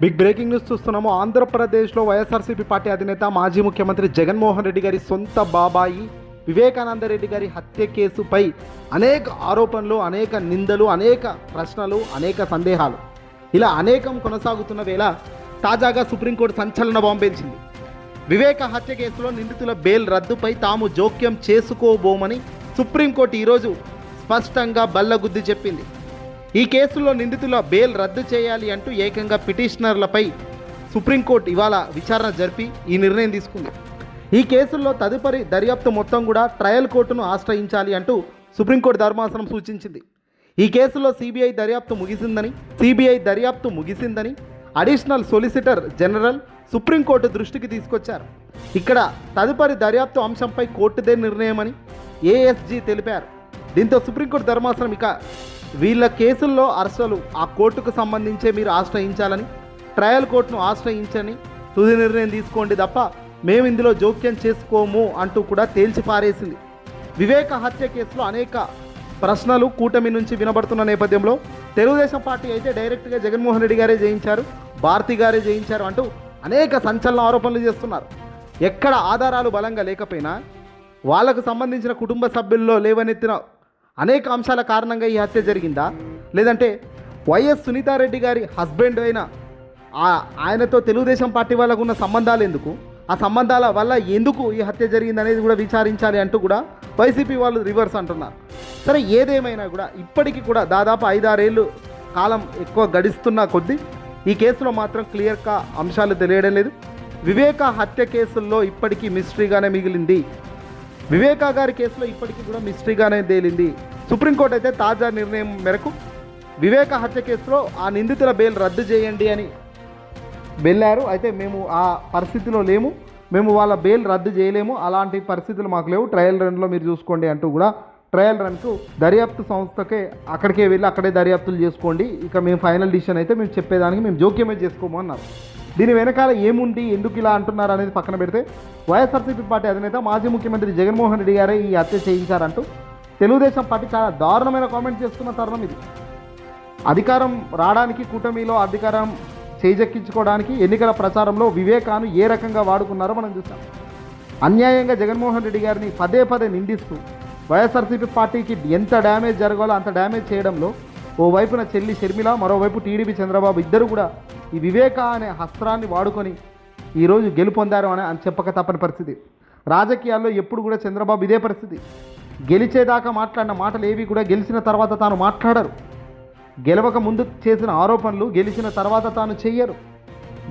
Big breaking news చూస్తున్నాము. ఆంధ్రప్రదేశ్లో YSRCP party అధినేత మాజీ ముఖ్యమంత్రి జగన్మోహన్ రెడ్డి గారి సొంత బాబాయి వివేకానంద రెడ్డి గారి హత్య కేసుపై అనేక ఆరోపణలు అనేక నిందలు అనేక ప్రశ్నలు అనేక సందేహాలు. ఇలా అనేకం కొనసాగుతున్న వేళ తాజాగా సుప్రీంకోర్టు సంచలన బాంబేల్చింది వివేక హత్య కేసులో నిందితుల బెయిల్ రద్దుపై తాము జోక్యం చేసుకోబోమని సుప్రీంకోర్టు ఈరోజు స్పష్టంగా బల్లగుద్ది చెప్పింది. ఈ కేసులో నిందితుల బెయిల్ రద్దు చేయాలి అంటూ ఏకంగా పిటిషనర్లపై సుప్రీంకోర్టు ఇవాళ విచారణ జరిపి ఈ నిర్ణయం తీసుకుంది. ఈ కేసుల్లో తదుపరి దర్యాప్తు మొత్తం కూడా ట్రయల్ కోర్టును ఆశ్రయించాలి అంటూ సుప్రీంకోర్టు ధర్మాసనం సూచించింది. ఈ కేసులో సిబిఐ దర్యాప్తు ముగిసిందని సిబిఐ దర్యాప్తు ముగిసిందని additional solicitor general Supreme Court దృష్టికి తీసుకొచ్చారు. ఇక్కడ తదుపరి దర్యాప్తు అంశంపై కోర్టుదే నిర్ణయమని ఏఎస్జీ తెలిపారు. దీంతో సుప్రీంకోర్టు ధర్మాసనం ఇక వీళ్ళ కేసుల్లో అరెస్టులు ఆ కోర్టుకు సంబంధించే మీరు ఆశ్రయించాలని ట్రయల్ కోర్టును ఆశ్రయించని తుది నిర్ణయం తీసుకోండి తప్ప మేము ఇందులో జోక్యం చేసుకోము అంటూ కూడా తేల్చిపారేసింది వివేక హత్య కేసులో అనేక ప్రశ్నలు కూటమి నుంచి వినబడుతున్న నేపథ్యంలో తెలుగుదేశం పార్టీ అయితే డైరెక్ట్గా జగన్మోహన్ రెడ్డి గారే జయించారు భారతి గారే జయించారు అంటూ అనేక సంచలన ఆరోపణలు చేస్తున్నారు. ఎక్కడ ఆధారాలు బలంగా లేకపోయినా వాళ్ళకు సంబంధించిన కుటుంబ సభ్యుల్లో లేవనెత్తిన అనేక అంశాల కారణంగా ఈ హత్య జరిగిందా? లేదంటే వైఎస్ సునీతారెడ్డి గారి హస్బెండ్ అయిన ఆయనతో తెలుగుదేశం పార్టీ వాళ్ళకు ఉన్న సంబంధాలు ఎందుకు? ఆ సంబంధాల వల్ల ఎందుకు ఈ హత్య జరిగింది అనేది కూడా విచారించాలి అంటూ కూడా వైసీపీ వాళ్ళు రివర్స్ అంటున్నారు. సరే ఏదేమైనా కూడా ఇప్పటికీ కూడా దాదాపు ఐదారేళ్ళు కాలం ఎక్కువ గడిస్తున్న కొద్దీ ఈ కేసులో మాత్రం క్లియర్గా అంశాలు తెలియడం లేదు. వివేక హత్య కేసుల్లో ఇప్పటికీ మిస్టరీగానే మిగిలింది వివేకా గారి కేసులో ఇప్పటికీ కూడా మిస్టరీగానే తేలింది. సుప్రీంకోర్టు అయితే తాజా నిర్ణయం మేరకు వివేక హత్య కేసులో ఆ నిందితుల బెయిల్ రద్దు చేయండి అని వెళ్ళారు. అయితే మేము ఆ పరిస్థితిలో లేము. మేము వాళ్ళ బెయిల్ రద్దు చేయలేము. అలాంటి పరిస్థితులు మాకు లేవు. ట్రయల్ రన్లో మీరు చూసుకోండి అంటూ కూడా ట్రయల్ రన్కు దర్యాప్తు సంస్థకే అక్కడికే వెళ్ళి అక్కడే దర్యాప్తులు చేసుకోండి. ఇక మేము ఫైనల్ డిసిషన్ అయితే మేము చెప్పేదానికి మేము జోక్యమే చేసుకోము అన్నారు. దీని వెనకాల ఏముంది? ఎందుకు ఇలా అంటున్నారు అనేది పక్కన పెడితే వైఎస్ఆర్సీపీ పార్టీ అధినేత మాజీ ముఖ్యమంత్రి జగన్మోహన్ రెడ్డి గారే ఈ హత్య చేయించారంటూ తెలుగుదేశం పార్టీ చాలా దారుణమైన కామెంట్ చేస్తున్న తరుణం ఇది. అధికారం రావడానికి కూటమిలో అధికారం చేజెక్కించుకోవడానికి ఎన్నికల ప్రచారంలో వివేకాను ఏ రకంగా వాడుకున్నారో మనం చూసాం. అన్యాయంగా జగన్మోహన్ రెడ్డి గారిని పదే పదే నిందిస్తూ వైఎస్ఆర్సీపీ పార్టీకి ఎంత డ్యామేజ్ జరగాలో అంత డ్యామేజ్ చేయడంలో ఓవైపున చెల్లి షర్మిల మరోవైపు టీడీపీ చంద్రబాబు ఇద్దరు కూడా ఈ వివేక అనే హస్త్రాన్ని వాడుకొని ఈరోజు గెలుపొందారు అని అని చెప్పక తప్పని పరిస్థితి. రాజకీయాల్లో ఎప్పుడు కూడా చంద్రబాబు ఇదే పరిస్థితి. గెలిచేదాకా మాట్లాడిన మాటలు ఏవి కూడా గెలిచిన తర్వాత తాను మాట్లాడరు. గెలవక ముందు చేసిన ఆరోపణలు గెలిచిన తర్వాత తాను చెయ్యరు.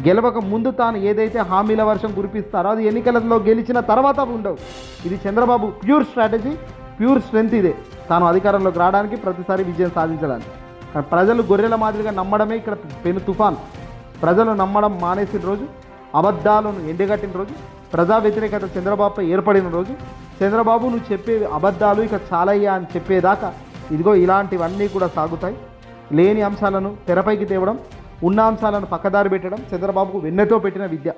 గెలవక ముందు తాను ఏదైతే హామీల వర్షం కురిపిస్తారో అది ఎన్నికలలో గెలిచిన తర్వాత ఉండవు. ఇది Chandrababu pure strategy pure strength ఇదే. తాను అధికారంలోకి రావడానికి ప్రతిసారి విజయం సాధించడానికి. ప్రజలు గొర్రెల మాదిరిగా నమ్మడమే ఇక్కడ పెను తుఫాన్. ప్రజలు నమ్మడం మానేసిన రోజు అబద్ధాలను ఎండగట్టిన రోజు ప్రజా వ్యతిరేకత చంద్రబాబుపై ఏర్పడిన రోజు చంద్రబాబు నువ్వు చెప్పే అబద్ధాలు ఇక చాలయ్యా అని చెప్పేదాకా ఇదిగో ఇలాంటివన్నీ కూడా సాగుతాయి. లేని అంశాలను తెరపైకి తేవడం ఉన్న అంశాలను పక్కదారి పెట్టడం చంద్రబాబుకు వెన్నెతో పెట్టిన విద్య.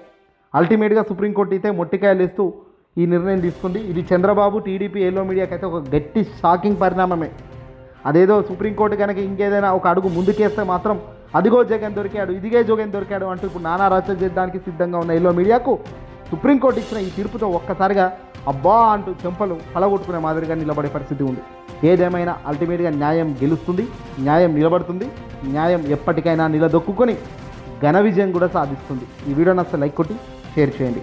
అల్టిమేట్గా సుప్రీంకోర్టు అయితే మొట్టికాయలు వేస్తూ ఈ నిర్ణయం తీసుకుంది. ఇది చంద్రబాబు టీడీపీ ఎల్లో మీడియాకైతే ఒక గట్టి షాకింగ్ పరిణామమే. అదేదో సుప్రీంకోర్టు కనుక ఇంకేదైనా ఒక అడుగు ముందుకేస్తే మాత్రం అదిగో జగన్ దొరికాడు ఇదిగే జగన్ దొరికాడు అంటూ ఇప్పుడు నానా రచన చేయడానికి సిద్ధంగా ఉన్న ఎల్లో మీడియాకు సుప్రీంకోర్టు ఇచ్చిన ఈ తీర్పుతో ఒక్కసారిగా అబ్బా అంటూ చెంపలు పలగొట్టుకునే మాదిరిగా నిలబడే పరిస్థితి ఉంది. ఏదేమైనా అల్టిమేట్గా న్యాయం గెలుస్తుంది న్యాయం నిలబడుతుంది న్యాయం ఎప్పటికైనా నిలదొక్కుని ఘన విజయం కూడా సాధిస్తుంది. ఈ వీడియో నచ్చ లైక్ కొట్టి షేర్ చేయండి.